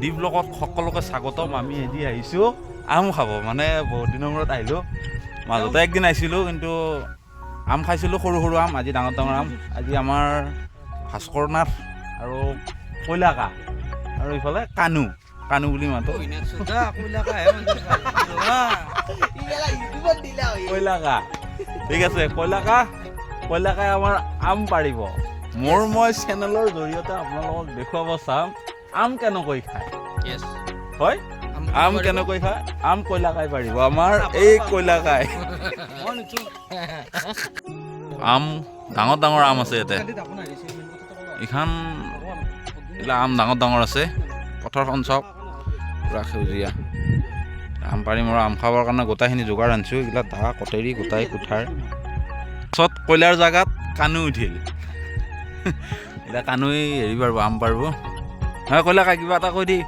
দ্বীপ লগত সকলোকে স্বাগতম, আমি এদি আহিছোঁ। আম খাব মানে বহুত দিনৰ মূৰত আহিলোঁ। মাজতে একদিন আহিছিলোঁ, কিন্তু আম খাইছিলোঁ, সৰু সৰু আম, আজি ডাঙৰ ডাঙৰ আম। আজি আমাৰ ভাস্কৰ নাথ আৰু কৈলাকা, আৰু ইফালে কানু কানু বুলি মাতো। কৈলাকা, ঠিক আছে, কৈলাকা, কৈলাকাই আমাৰ আম পাৰিব। মোৰ মই চেনেলৰ জৰিয়তে আপোনালোকক দেখুৱাব চাম। আম কেনেকৈ খায়? হয়? আম কেনেকৈ খায়? আম কৈলাকাই পাৰিব। আমাৰ এই কৈলাকাই আম ডাঙৰ ডাঙৰ আম আছে ইয়াতে। এইখন এইবিলাক আম ডাঙৰ ডাঙৰ আছে। পথাৰখন চাওক। পূৰা সেউজীয়া। আম পাৰিম আৰু আম খাবৰ কাৰণে গোটেইখিনি যোগাৰ আনিছোঁ। এইবিলাক দা কটাৰী গোটাই কুঠাৰ। পাছত কয়লাৰ জেগাত কানু উঠিল। এতিয়া কানুই হেৰি পাৰিব আম পাৰিব। হয় কয়লা কাই কিবা এটা কৈ দি।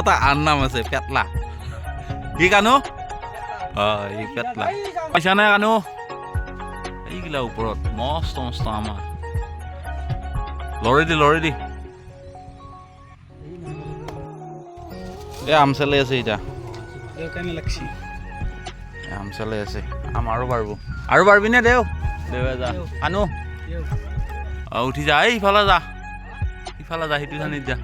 এটা আন নাম আছে পেটলা। কি কানু? অঁ এই পেটলা। পইচা নাই কানু? এইগিলা ওপৰত মস্ত মস্ত আমাৰ। লৰি দি লৰি দি। এই আম চালি আছে এতিয়া আম চালি আছে। আম আৰু পাৰিব আৰু পাৰিবি নে দেও? দেৱে যা আনো উঠি যা এই ইফালে যা ইফালে যা। সিটো ঠানিত যা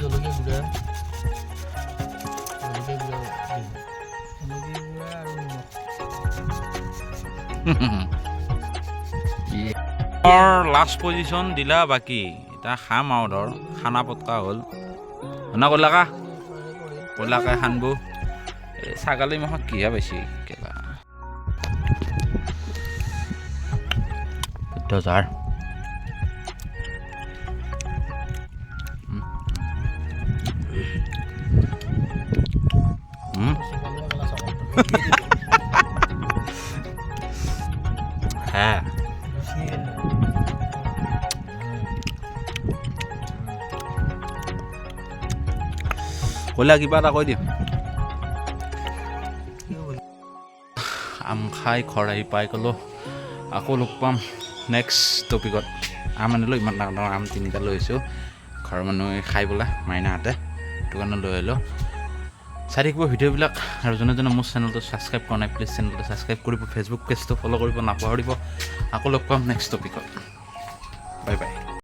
জলকীয়া গুড়া। জলকীয়া গুড়া দিম। লাষ্ট পজিশ্যন দিলা বাকী। এতিয়া খাম আৰু ধৰ। খানা পতকা হ'ল। শুনা কলাকা কলাকাই খানবো। এই ছাগালী মাহত কিহে পাইছে কেলা। গেলা হ্যাঁ কলা কিবা এটা কৈ দিম। আম খাই ঘৰ আহি পাই গ'লোঁ। আকৌ লগ পাম নেক্সট টপিকত আম আনিলোঁ, ইমান ডাঙৰ ডাঙৰ আম তিনিটা লৈ আহিছোঁ। ঘৰৰ মানুহে খাই পেলাই মাইনাহঁতে সেইটো কাৰণে লৈ আহিলোঁ। চাই থাকিব ভিডিঅ'বিলাক। আৰু যোনে যোনে মোৰ চেনেলটো ছাবস্ক্ৰাইব কৰা নাই প্লিজ চেনেলটো ছাবস্ক্ৰাইব কৰিব ফেচবুক পেজটো ফ'ল' কৰিব, নাপাহৰিব। আকৌ লগ পাম নেক্সট টপিকত বাই বাই